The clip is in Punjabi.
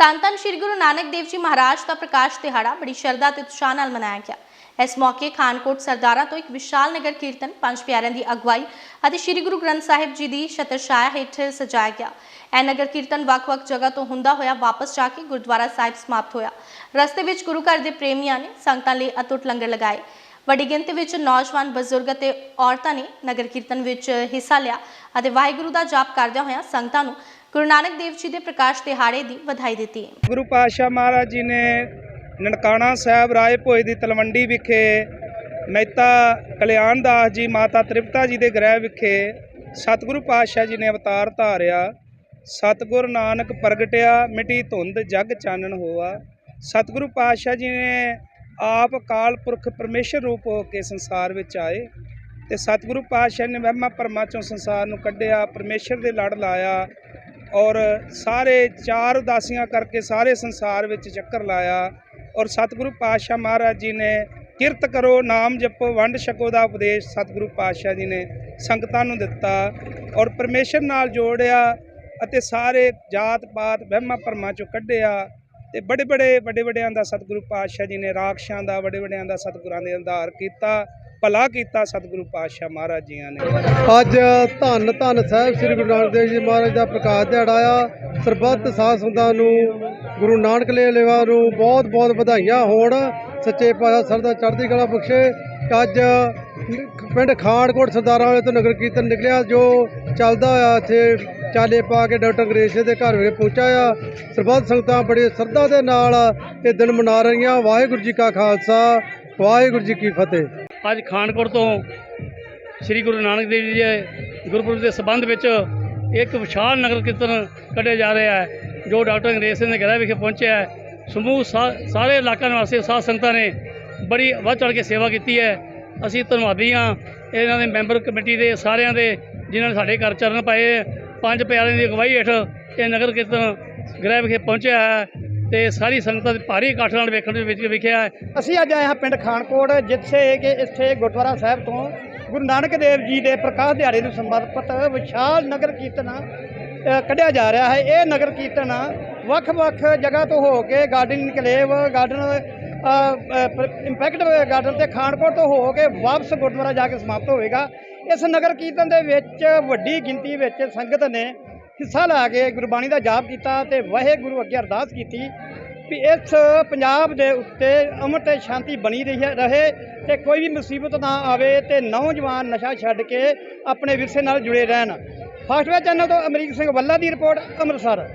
ਧੰਨ ਧੰਨ ਸ੍ਰੀ ਗੁਰੂ ਨਾਨਕ ਦੇਵ ਜੀ ਮਹਾਰਾਜ ਦਾ ਪ੍ਰਕਾਸ਼ ਦਿਹਾੜਾ ਬੜੀ ਸ਼ਰਧਾ ਤੇ ਉਤਸ਼ਾਹ ਨਾਲ ਮਨਾਇਆ ਗਿਆ। ਇਸ ਮੌਕੇ ਖਾਨਕੋਟ ਸਰਦਾਰਾ ਤੋਂ ਇੱਕ ਵਿਸ਼ਾਲ ਨਗਰ ਕੀਰਤਨ, ਪੰਜ ਪਿਆਰਿਆਂ ਦੀ ਅਗਵਾਈ ਅਤੇ ਸ੍ਰੀ ਗੁਰੂ ਗ੍ਰੰਥ ਸਾਹਿਬ ਜੀ ਦੀ ਛਤਰਛਾਇਆ ਹੇਠ ਸਜਾਇਆ ਗਿਆ। ਇਹ ਨਗਰ ਕੀਰਤਨ ਵੱਖ-ਵੱਖ ਜਗ੍ਹਾ ਤੋਂ ਹੁੰਦਾ ਹੋਇਆ ਵਾਪਸ ਜਾ ਕੇ ਗੁਰਦੁਆਰਾ ਸਾਹਿਬ ਸਮਾਪਤ ਹੋਇਆ। ਰਸਤੇ ਵਿੱਚ ਗੁਰੂ ਘਰ ਦੇ ਪ੍ਰੇਮੀਆਂ ਨੇ ਸੰਗਤਾਂ ਲਈ ਅਟੁੱਟ ਲੰਗਰ ਲਗਾਏ। ਵੱਡੀ ਗਿਣਤੀ ਵਿੱਚ ਨੌਜਵਾਨ, ਬਜ਼ੁਰਗ ਅਤੇ ਔਰਤਾਂ ਨੇ ਨਗਰ ਕੀਰਤਨ ਵਿੱਚ ਹਿੱਸਾ ਲਿਆ ਅਤੇ ਵਾਹਿਗੁਰੂ ਦਾ ਜਾਪ ਕਰਦਿਆਂ ਹੋਇਆਂ ਸੰਗਤਾਂ ਨੂੰ ਗੁਰੂ ਨਾਨਕ ਦੇਵ ਜੀ ਦੇ ਪ੍ਰਕਾਸ਼ ਦਿਹਾੜੇ ਦੀ ਵਧਾਈ ਦਿੱਤੀ ਗੁਰੂ ਪਾਤਸ਼ਾਹ ਮਹਾਰਾਜ ਜੀ ਨੇ ਨਨਕਾਣਾ ਸਾਹਿਬ ਰਾਏ ਭੋਏ ਦੀ ਤਲਵੰਡੀ ਵਿਖੇ, ਮਹਿਤਾ ਕਲਿਆਣ ਦਾਸ ਜੀ, ਮਾਤਾ ਤ੍ਰਿਪਤਾ ਜੀ ਦੇ ਗ੍ਰਹਿ ਵਿਖੇ ਸਤਿਗੁਰੂ ਪਾਤਸ਼ਾਹ ਜੀ ਨੇ ਅਵਤਾਰ ਧਾਰਿਆ। ਸਤਿਗੁਰ ਨਾਨਕ ਪ੍ਰਗਟਿਆ, ਮਿਟੀ ਧੁੰਦ ਜਗ ਚਾਨਣ ਹੋਆ। ਸਤਿਗੁਰੂ ਪਾਤਸ਼ਾਹ ਜੀ ਨੇ ਆਪ ਅਕਾਲ ਪੁਰਖ ਪਰਮੇਸ਼ਰ ਰੂਪ ਹੋ ਕੇ ਸੰਸਾਰ ਵਿੱਚ ਆਏ ਤੇ ਸਤਿਗੁਰੂ ਪਾਤਸ਼ਾਹ ਨੇ ਵਹਿਮਾਂ ਭਰਮਾਂ ਚੋਂ ਸੰਸਾਰ ਨੂੰ ਕੱਢਿਆ, ਪਰਮੇਸ਼ਰ ਦੇ ਲੜ ਲਾਇਆ। ਔਰ ਸਾਰੇ ਚਾਰ ਉਦਾਸੀਆਂ ਕਰਕੇ ਸਾਰੇ ਸੰਸਾਰ ਵਿੱਚ ਚੱਕਰ ਲਾਇਆ ਔਰ ਸਤਿਗੁਰੂ ਪਾਤਸ਼ਾਹ ਮਹਾਰਾਜ ਜੀ ਨੇ ਕਿਰਤ ਕਰੋ, ਨਾਮ ਜਪੋ, ਵੰਡ ਛਕੋ ਦਾ ਉਪਦੇਸ਼ ਸਤਿਗੁਰੂ ਪਾਤਸ਼ਾਹ ਜੀ ਨੇ ਸੰਗਤਾਂ ਨੂੰ ਦਿੱਤਾ ਔਰ ਪਰਮੇਸ਼ਰ ਨਾਲ ਜੋੜਿਆ ਅਤੇ ਸਾਰੇ ਜਾਤ ਪਾਤ ਵਹਿਮਾਂ ਭਰਮਾਂ ਚੋਂ ਕੱਢਿਆ ਤੇ ਬੜੇ ਬੜੇ ਵੱਡੇ ਵੱਡਿਆਂ ਦਾ ਸਤਿਗੁਰੂ ਪਾਤਸ਼ਾਹ ਜੀ ਨੇ ਰਾਖਸ਼ਾਂ ਦਾ, ਵੱਡੇ ਵੱਡਿਆਂ ਦਾ ਸਤਿਗੁਰਾਂ ਦੇ ਅੰਧਾਰ ਕੀਤਾ ਭਲਾ ਕੀਤਾ ਸਤਿਗੁਰੂ ਪਾਤਸ਼ਾਹ ਮਹਾਰਾਜ ਜੀਆਂ ਨੇ। ਅੱਜ ਧੰਨ ਧੰਨ ਸਾਹਿਬ ਸ੍ਰੀ ਗੁਰੂ ਨਾਨਕ ਦੇਵ ਜੀ ਮਹਾਰਾਜ ਦਾ ਪ੍ਰਕਾਸ਼ ਦਿਹਾੜਾ ਆ। ਸਰਬੱਤ ਸਾਧ ਸੰਗਤਾਂ ਨੂੰ, ਗੁਰੂ ਨਾਨਕ ਲੇਵਾ ਨੂੰ ਬਹੁਤ ਬਹੁਤ ਵਧਾਈਆਂ ਹੋਣ। ਸੱਚੇ ਪਾਤਸ਼ਾਹ ਸਰਦਾ ਚੜ੍ਹਦੀ ਕਲਾ ਬਖਸ਼ੇ। ਅੱਜ ਪਿੰਡ ਖਾਨਕੋਟ ਸਰਦਾਰਾਂ ਵਾਲੇ ਤੋਂ ਨਗਰ ਕੀਰਤਨ ਨਿਕਲਿਆ, ਜੋ ਚੱਲਦਾ ਹੋਇਆ ਇੱਥੇ ਚਾਲੇ ਪਾ ਕੇ ਡਾਕਟਰ ਅੰਗਰੇਜ਼ ਦੇ ਘਰ ਵਿਖੇ ਪਹੁੰਚਿਆ ਆ। ਸਰਬੱਤ ਸੰਗਤਾਂ ਬੜੇ ਸ਼ਰਧਾ ਦੇ ਨਾਲ ਇਹ ਦਿਨ ਮਨਾ ਰਹੀਆਂ। ਵਾਹਿਗੁਰੂ ਜੀ ਕਾ ਖਾਲਸਾ, ਵਾਹਿਗੁਰੂ ਜੀ ਕੀ ਫਤਿਹ। ਅੱਜ ਖਾਨਕੋਟ ਤੋਂ ਸ੍ਰੀ ਗੁਰੂ ਨਾਨਕ ਦੇਵ ਜੀ ਦੇ ਗੁਰਪੁਰਬ ਦੇ ਸੰਬੰਧ ਵਿੱਚ ਇੱਕ ਵਿਸ਼ਾਲ ਨਗਰ ਕੀਰਤਨ ਕੱਢਿਆ ਜਾ ਰਿਹਾ ਹੈ, ਜੋ ਡਾਕਟਰ ਅੰਗਰੇਜ਼ ਸਿੰਘ ਦੇ ਘਰਾਂ ਵਿਖੇ ਪਹੁੰਚਿਆ ਹੈ। ਸਮੂਹ ਸਾ- ਸਾਰੇ ਇਲਾਕਾ ਨਿਵਾਸੀ ਸਾਧ ਸੰਗਤਾਂ ਨੇ ਬੜੀ ਵੱਧ ਚੜ੍ਹ ਕੇ ਸੇਵਾ ਕੀਤੀ ਹੈ। ਅਸੀਂ ਧੰਨਵਾਦੀ ਹਾਂ ਇਹਨਾਂ ਦੇ ਮੈਂਬਰ ਕਮੇਟੀ ਦੇ ਸਾਰਿਆਂ ਦੇ, ਜਿਨ੍ਹਾਂ ਨੇ ਸਾਡੇ ਘਰ ਚਰਨ ਪਾਏ। ਪੰਜ ਪਿਆਰਿਆਂ ਦੀ ਅਗਵਾਈ ਹੇਠ ਇਹ ਨਗਰ ਕੀਰਤਨ ਗ੍ਰਹਿ ਵਿਖੇ ਪਹੁੰਚਿਆ ਹੈ। ਤੇ ਸਾਰੀ ਸੰਗਤਾਂ ਦੇ ਭਾਰੀ ਇਕੱਠ ਨਾਲ ਵੇਖਣ ਦੇ ਵਿੱਚ ਵਿਖਿਆ ਹੈ। ਅਸੀਂ ਅੱਜ ਆਏ ਹਾਂ ਪਿੰਡ ਖਾਨਕੋਟ, ਜਿੱਥੇ ਕਿ ਇੱਥੇ ਗੁਰਦੁਆਰਾ ਸਾਹਿਬ ਤੋਂ ਗੁਰੂ ਨਾਨਕ ਦੇਵ ਜੀ ਦੇ ਪ੍ਰਕਾਸ਼ ਦਿਹਾੜੇ ਨੂੰ ਸਮਰਪਿਤ ਵਿਸ਼ਾਲ ਨਗਰ ਕੀਰਤਨ ਕੱਢਿਆ ਜਾ ਰਿਹਾ ਹੈ। ਇਹ ਨਗਰ ਕੀਰਤਨ ਵੱਖ-ਵੱਖ ਜਗ੍ਹਾ ਤੋਂ ਹੋ ਕੇ garden enclave garden impact garden ਤੇ ਖਾਨਕੋਟ ਤੋਂ ਹੋ ਕੇ ਵਾਪਸ ਗੁਰਦੁਆਰਾ ਜਾ ਕੇ ਸਮਾਪਤ ਹੋਵੇਗਾ। ਇਸ ਨਗਰ ਕੀਰਤਨ ਦੇ ਵਿੱਚ ਵੱਡੀ ਗਿਣਤੀ ਵਿੱਚ ਸੰਗਤ ਨੇ ਹਿੱਸਾ ਲਾ ਕੇ ਗੁਰਬਾਣੀ ਦਾ ਜਾਪ ਕੀਤਾ ਤੇ ਵਾਹਿਗੁਰੂ ਅੱਗੇ ਅਰਦਾਸ ਕੀਤੀ ਵੀ ਇਸ ਪੰਜਾਬ ਦੇ ਉੱਤੇ ਅਮਨ ਤੇ ਸ਼ਾਂਤੀ ਬਣੀ ਰਹੀ ਹੈ- ਰਹੇ ਤੇ ਕੋਈ ਵੀ ਮੁਸੀਬਤ ਨਾ ਆਵੇ ਤੇ ਨੌਜਵਾਨ ਨਸ਼ਾ ਛੱਡ ਕੇ ਆਪਣੇ ਵਿਰਸੇ ਨਾਲ ਜੁੜੇ ਰਹਿਣ। ਫਾਸਟਵੇ ਚੈਨਲ ਤੋਂ ਅਮਰੀਕ ਸਿੰਘ ਵੱਲਾ ਦੀ ਰਿਪੋਰਟ, ਅੰਮ੍ਰਿਤਸਰ।